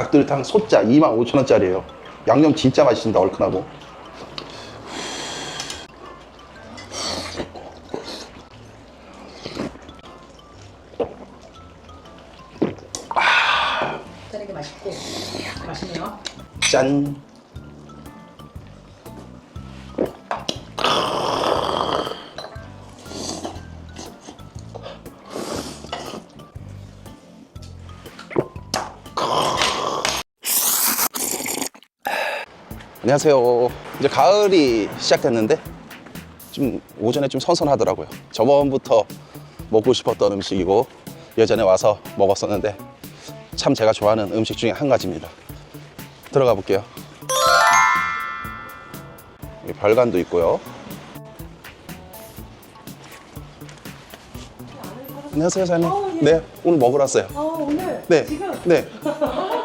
닭도리탕 소짜 25,000원짜리예요. 양념 진짜 맛있습니다. 얼큰하고. 짜는 맛있고 맛있네요. 짠. 안녕하세요. 이제 가을이 시작됐는데 좀 오전에 좀 선선하더라고요. 저번부터 먹고 싶었던 음식이고 예전에 와서 먹었었는데 참 제가 좋아하는 음식 중에 한 가지입니다. 들어가 볼게요. 여기 별관도 있고요. 안녕하세요, 사장님. 어, 예. 네, 오늘 먹으러 왔어요. 어 오늘 네, 지금 네.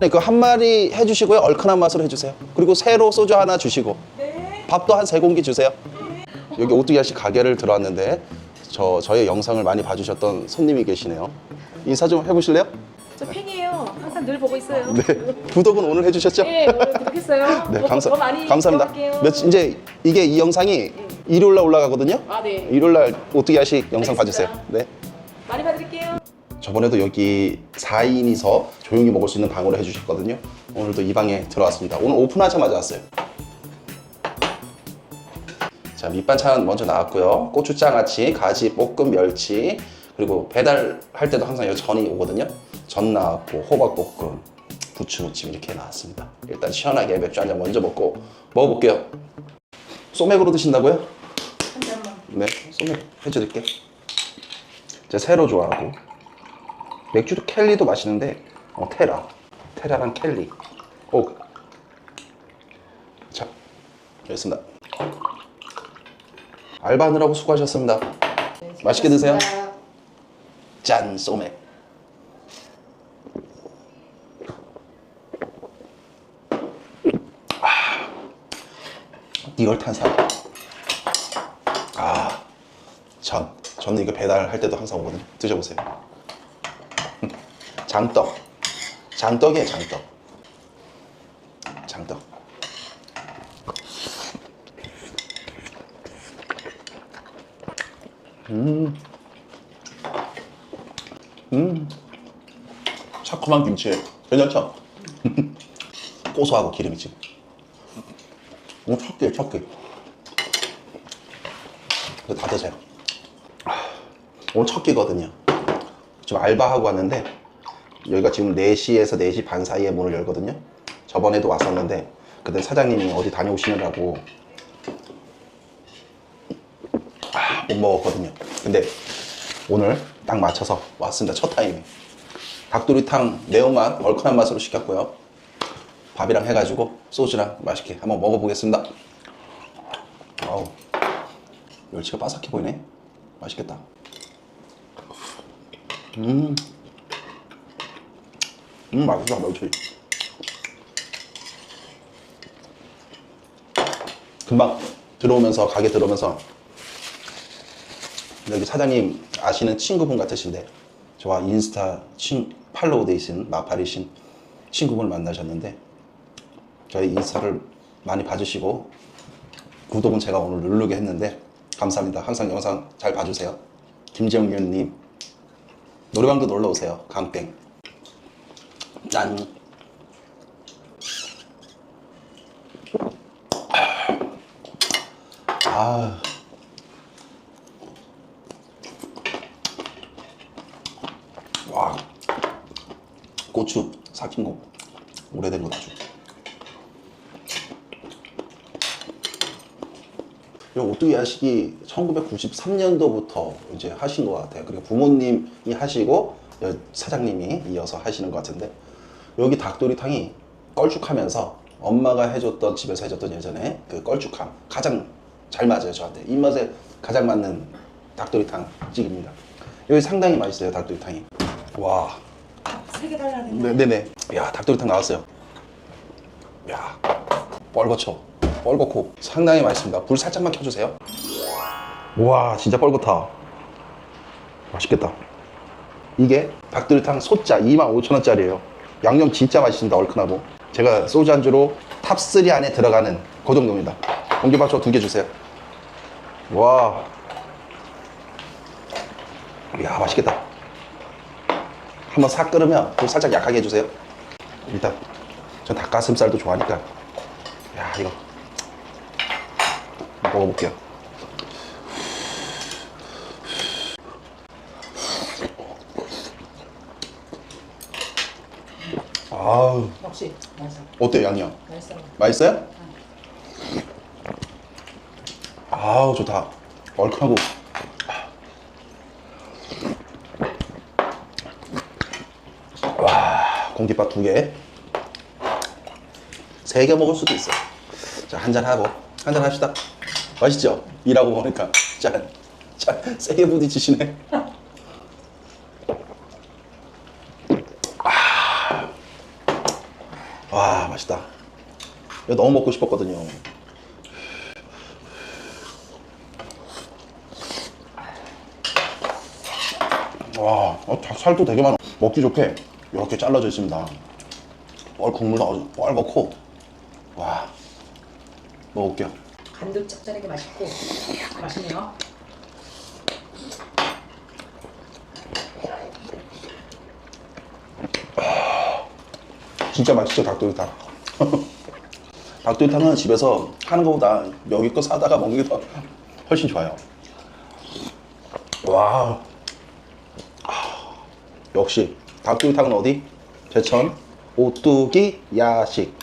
네, 그 한 마리 해주시고요. 얼큰한 맛으로 해주세요. 그리고 새로 소주 하나 주시고 네. 밥도 한 세 공기 주세요. 여기 오뚜기 아씨 가게를 들어왔는데 저 저의 영상을 많이 봐주셨던 손님이 계시네요. 인사 좀 해보실래요? 저 팬이에요. 항상 늘 보고 있어요. 네. 구독은 오늘 해주셨죠? 네, 오늘 구독했어요. 네, 더, 감사, 더 많이 감사합니다. 배워갈게요. 몇, 이제 이게 이 영상이 일요일 날 올라가거든요. 아 네. 일요일 날 오뚜기 아씨 영상 알겠습니다. 봐주세요. 네. 저번에도 여기 4인이서 조용히 먹을 수 있는 방으로 해주셨거든요. 오늘도 이 방에 들어왔습니다. 오늘 오픈하자마자 왔어요. 자, 밑반찬 먼저 나왔고요. 고추장아찌, 가지, 볶음, 멸치, 그리고 배달할 때도 항상 여기 전이 오거든요. 전 나왔고, 호박볶음, 부추무침 이렇게 나왔습니다. 일단 시원하게 맥주 한 잔 먼저 먹고 먹어볼게요. 소맥으로 드신다고요? 한 잔만. 네, 소맥 해드릴게. 제가 새로 좋아하고 맥주도 켈리도 맛있는데 어, 테라, 테라랑 켈리. 오, 자, 여기 있습니다. 알바하느라고 수고하셨습니다. 네, 맛있게 드세요. 짠, 소맥. 아, 이걸 탄산. 아, 전. 저는 이거 배달할 때도 항상 오거든요. 드셔보세요. 음, 장떡. 장떡이에요, 장떡. 장떡. 새콤한 김치에 괜찮죠? 고소하고 기름이 지금. 오늘 첫 끼에 첫 끼. 이거 다 드세요. 아, 오늘 첫 끼거든요. 지금 알바하고 왔는데 여기가 지금 4시에서 4시 반 사이에 문을 열거든요. 저번에도 왔었는데 그때 사장님이 어디 다녀오시느라고 아, 못 먹었거든요. 근데 오늘 딱 맞춰서 왔습니다. 첫 타임에. 닭도리탕 매운맛, 얼큰한 맛으로 시켰고요. 밥이랑 해가지고 소주랑 맛있게 한번 먹어보겠습니다. 아우, 멸치가 바삭해 보이네. 맛있겠다. 음, 음 맛있다 멸치. 금방 들어오면서 가게 들어오면서 여기 사장님 아시는 친구분 같으신데 저와 인스타 친 팔로우 되신 마파리신 친구분을 만나셨는데 저희 인스타를 많이 봐주시고 구독은 제가 오늘 누르게 했는데 감사합니다. 항상 영상 잘 봐주세요. 김정윤님 노래방도 놀러 오세요. 강땡 짠. 아. 와. 고추 삭힌 거 오래된 고추 이 오뚜기? 야식이 1993년도부터 이제 하신 것 같아요. 그리고 부모님이 하시고 여- 사장님이 이어서 하시는 것 같은데 여기 닭도리탕이 껄쭉하면서 엄마가 해줬던 집에서 해줬던 예전에 그 껄쭉함 가장 잘 맞아요 저한테 입맛에 가장 맞는 닭도리탕 찌개입니다 여기 상당히 맛있어요 닭도리탕이 와 세개 달라는 네, 네네 야 닭도리탕 나왔어요 야 뻘거쳐 뻘겋고 상당히 맛있습니다. 불 살짝만 켜주세요. 와 진짜 뻘겋다. 맛있겠다. 이게 닭도리탕 소자 25,000원짜리예요. 양념 진짜 맛있습니다. 얼큰하고. 제가 소주 안주로 탑3 안에 들어가는 그 정도입니다. 공기밥초 두개 주세요. 와. 이야 맛있겠다. 한번 싹 끓으면 불 살짝 약하게 해주세요. 일단 전 닭가슴살도 좋아하니까 야 이거 먹어볼게요. 아우. 역시 맛있어. 어때요 양념? 맛있어. 맛있어요? 아우 좋다. 얼큰하고. 와 공깃밥 두 개 세 개 먹을 수도 있어. 자 한 잔 하고 한 잔 합시다. 맛있죠? 일하고 보니까. 짠 짠세개 부딪히시네 와 맛있다 이거 너무 먹고 싶었거든요. 와, 어, 닭 살도 되게 많아. 먹기 좋게 이렇게 잘라져 있습니다. 월 국물도 아주 뻘겋고. 와, 먹어볼게요. 간도 짭짤하게 맛있고 맛있네요. 진짜 맛있죠, 닭도리탕. 닭도리탕은 집에서 하는 것보다 여기 거 사다가 먹는 게 더 훨씬 좋아요. 와. 아, 역시 닭도리탕은 어디? 제천 오뚜기 야식.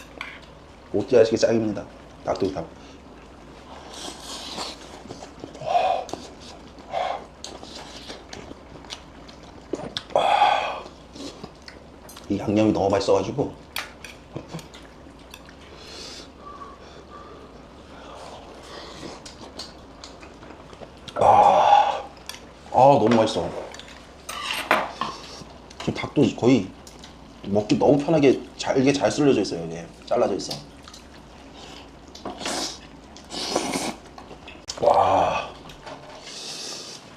오뚜기 야식이 짱입니다. 닭도리탕. 이 양념이 너무 맛있어가지고 아 너무 맛있어. 지금 닭도 거의 먹기 너무 편하게 잘게 잘 썰려져 있어요. 이게 잘라져 있어. 와,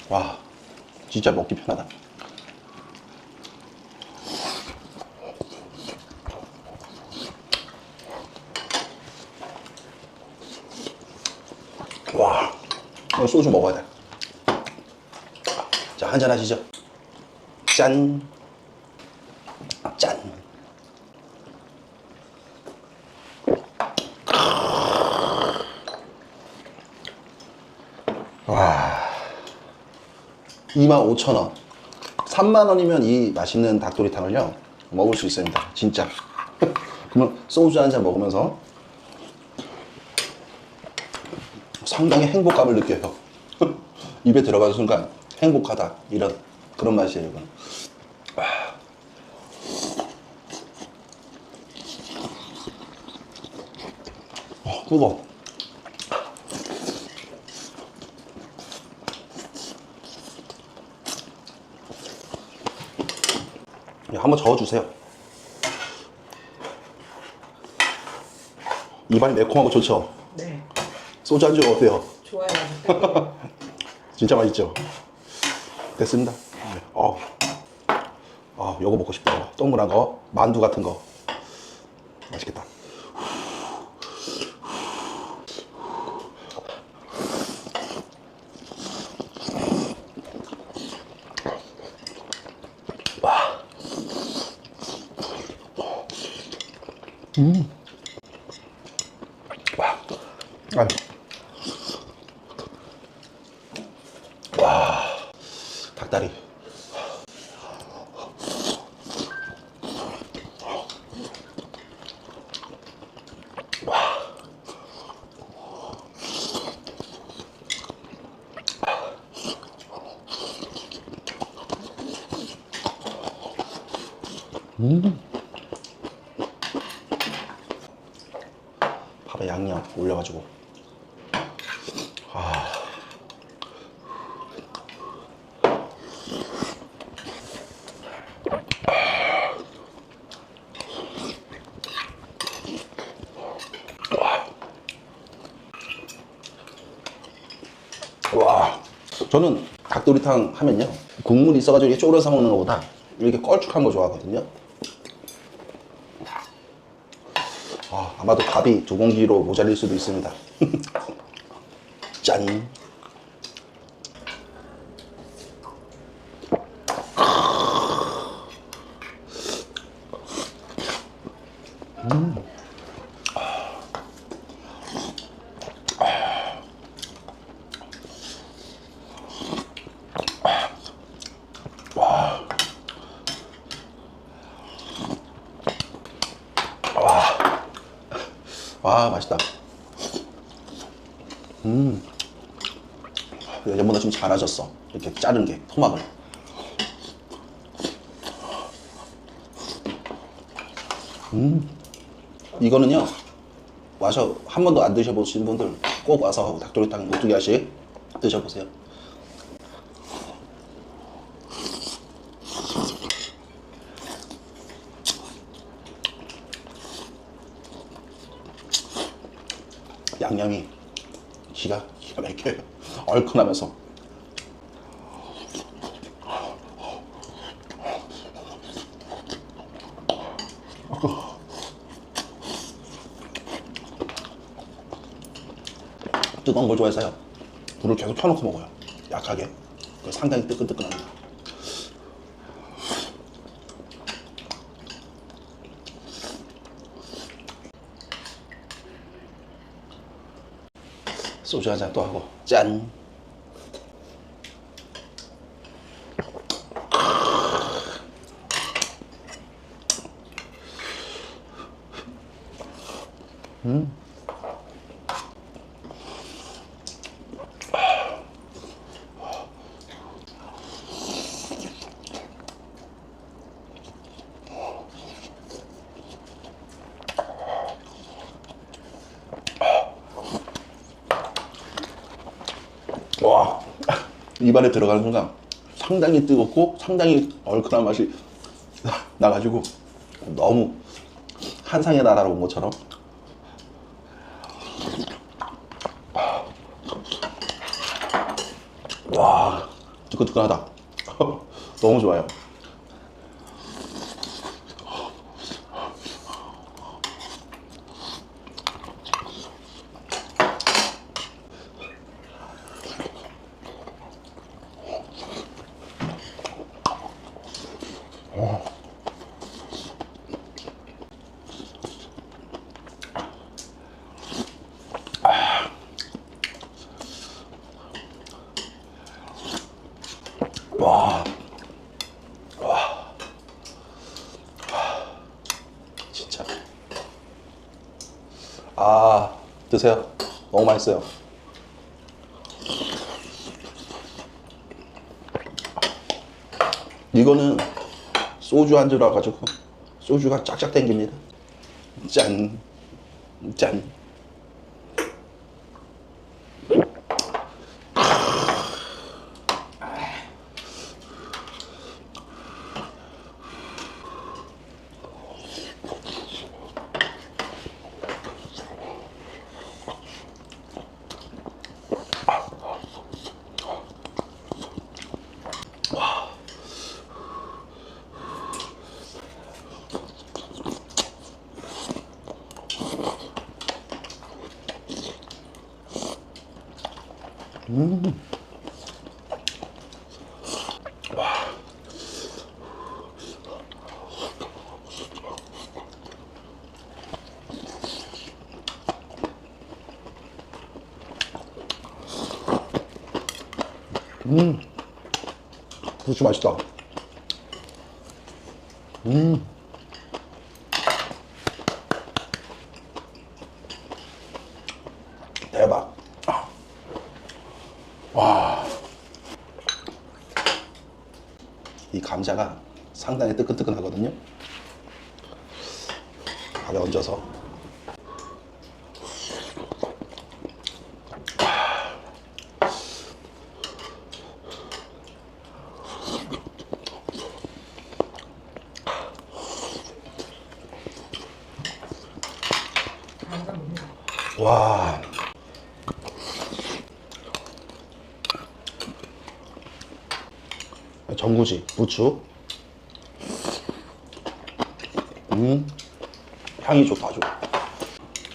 와, 진짜 먹기 편하다. 와, 소주 먹어야 돼. 자, 한잔 하시죠. 짠. 짠. 와. 25,000원. 3만원이면 이 맛있는 닭도리탕을요, 먹을 수 있습니다. 진짜. 그러면 소주 한 잔 먹으면서 상당히 행복감을 느껴요. 입에 들어가는 순간 행복하다 이런 그런 맛이에요. 이건. 아. 어, 뜨거. 한번 저어주세요. 입안이 매콤하고 좋죠. 네. 소주 안주 어때요? 좋아요. 진짜 맛있죠? 됐습니다. 네. 어, 어, 요거 먹고 싶다. 동그란 거, 만두 같은 거. 맛있겠다. 와. 음. 와. 아니. 닭다리. 밥에 양념 올려가지고. 저는 닭도리탕 하면요. 국물 있어가지고 이렇게 쪼려서 먹는 것보다 이렇게 걸쭉한 거 좋아하거든요. 아, 아마도 밥이 두 공기로 모자릴 수도 있습니다 짠 아 맛있다. 음. 예전보다 좀 잘하셨어. 이렇게 자른 게 토막을. 음. 이거는요 와서 한 번도 안 드셔보신 분들 꼭 와서 닭도리탕 오뚜기 하씩 드셔보세요 양념이 기가 기가 막혀요. 얼큰하면서. 뜨거운 걸 좋아해서요. 불을 계속 켜놓고 먹어요. 약하게. 그 상당히 뜨끈뜨끈합니다 소주 한잔또하고 짠 와 입안에 들어가는 순간 상당히 뜨겁고 상당히 얼큰한 맛이 나가지고 너무 한상의 나라로 온 것처럼. 와 뜨끈뜨끈하다. 너무 좋아요 와. 와. 진짜. 아, 드세요. 너무 맛있어요. 이거는 소주 안주라 가지고 소주가 쫙쫙 땡깁니다. 짠. 짠. 부추 맛있다. 음. 대박. 와. 이 감자가 상당히 뜨끈뜨끈하거든요. 밥에 얹어서. 와. 전구지, 부추. 음, 향이 좋다, 아주.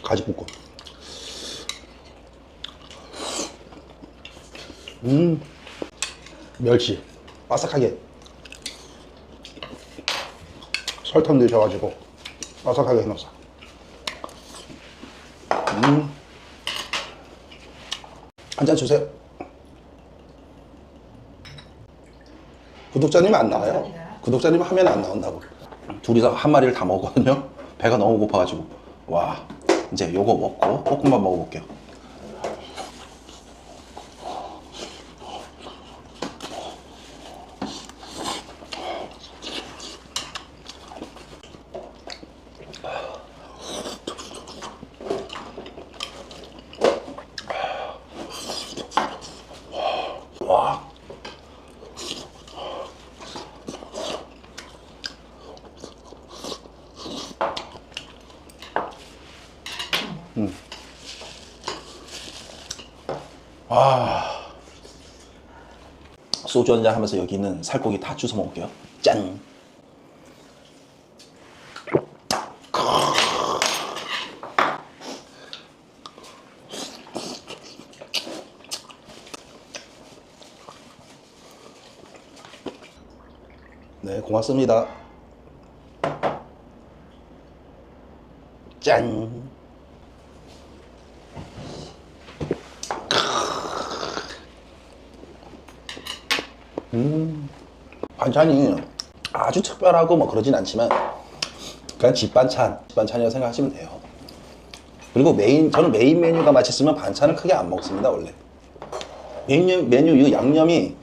가지 볶음. 음, 멸치. 바삭하게. 설탕 넣으셔가지고 바삭하게 해놓았어. 음. 한잔 주세요. 구독자님 안 나와요? 구독자님 화면에 안 나온다고. 둘이서 한 마리를 다 먹었거든요. 배가 너무 고파가지고. 와, 이제 요거 먹고 볶음밥 먹어볼게요. 와, 소주 한잔 하면서 여기 있는 살코기 다 주워 먹을게요. 짠. 네, 고맙습니다. 짠. 반찬이 아주 특별하고 뭐 그러진 않지만 그냥 집 반찬, 집 반찬이라고 생각하시면 돼요. 그리고 메인 저는 메인 메뉴가 맛있으면 반찬을 크게 안 먹습니다 원래. 메뉴 메뉴 이 양념이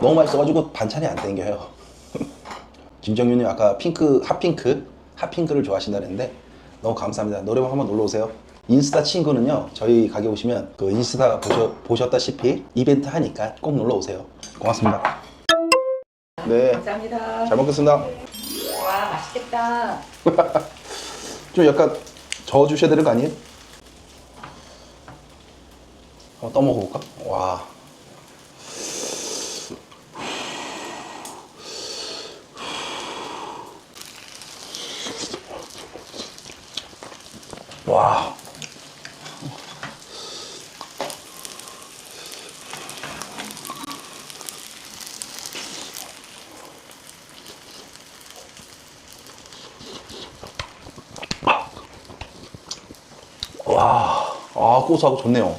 너무 맛있어가지고 반찬이 안 땡겨요. 김정윤님 아까 핑크 핫핑크 핫핑크를 좋아하신다는데 너무 감사합니다. 노래방 한번 놀러 오세요. 인스타 친구는요 저희 가게 오시면 그 인스타 보셔, 보셨 다시피 이벤트 하니까 꼭 놀러 오세요. 고맙습니다. 네. 감사합니다. 잘 먹겠습니다. 와 맛있겠다. 좀 약간 저어 주셔야 되는 거 아니에요? 한번 떠 먹어볼까? 와. 와. 와. 아, 고소하고 좋네요.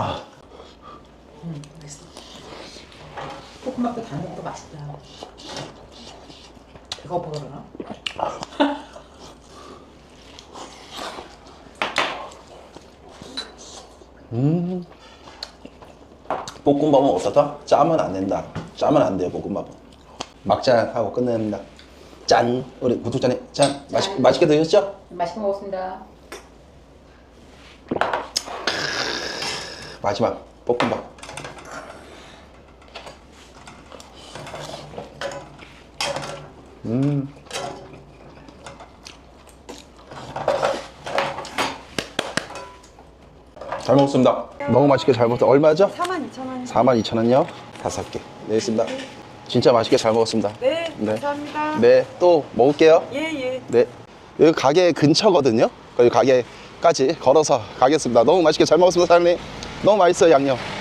와. 음 맛있어. 볶음밥도 다 먹고 맛있다. 배가 고파 그러나? 볶음밥은 어떻다? 짜면 안 된다. 짜면 안 돼요, 볶음밥은. 막잔 하고 끝냅니다. 짠! 우리 구독자님, 짠! 맛있, 짠. 맛있게 드셨죠? 맛있게 먹었습니다. 마지막, 볶음밥. 음. 잘 먹었습니다. 너무 맛있게 잘 먹었다. 얼마죠? 42,000원. 42,000원요? 다섯 개. 네, 있습니다. 진짜 맛있게 잘 먹었습니다. 네, 네. 감사합니다. 네, 또 먹을게요. 예, 예. 네. 여기 가게 근처거든요. 여기 가게까지 걸어서 가겠습니다. 너무 맛있게 잘 먹었습니다, 사장님. 너무 맛있어요, 양념.